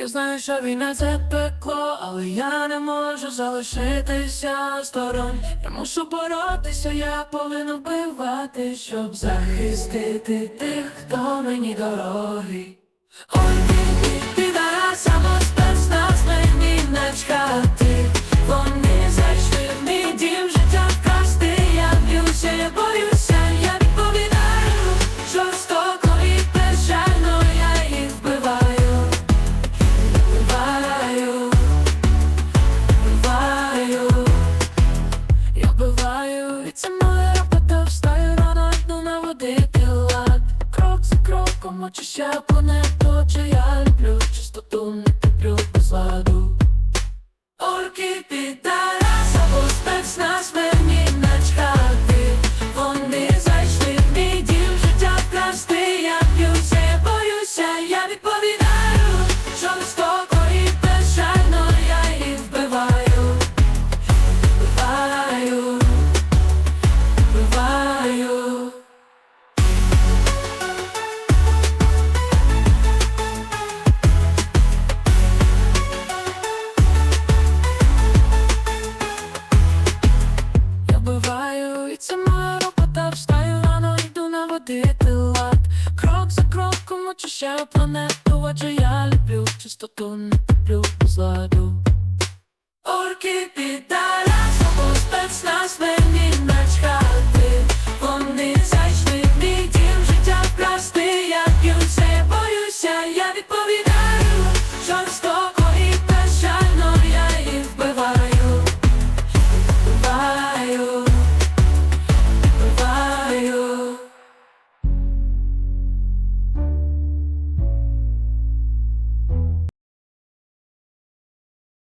Я знаю, що війна це пекло, але я не можу залишитися осторонь. Я мушу боротися, я повинен вбивати, щоб захистити тих, хто мені дорогий. Ой, ти, ти, ти, бо очищаю планету, чи я люблю. Чистоту, не люблю без ладу. Орки підарас, або спецназ мені начхати Вони зайшли в мій дім, життя вкрасти Я б'юся, боюся, я відповідаю діяти лад. Крок за кроком очищаю планету, адже я люблю чистоту, не люблю зладу. Орки підаля, свого спецназ мені начхати. Вони зайшли в мій дім, життя вкрасти, я п'ю це боюся, я відповідаю, що жорстоко.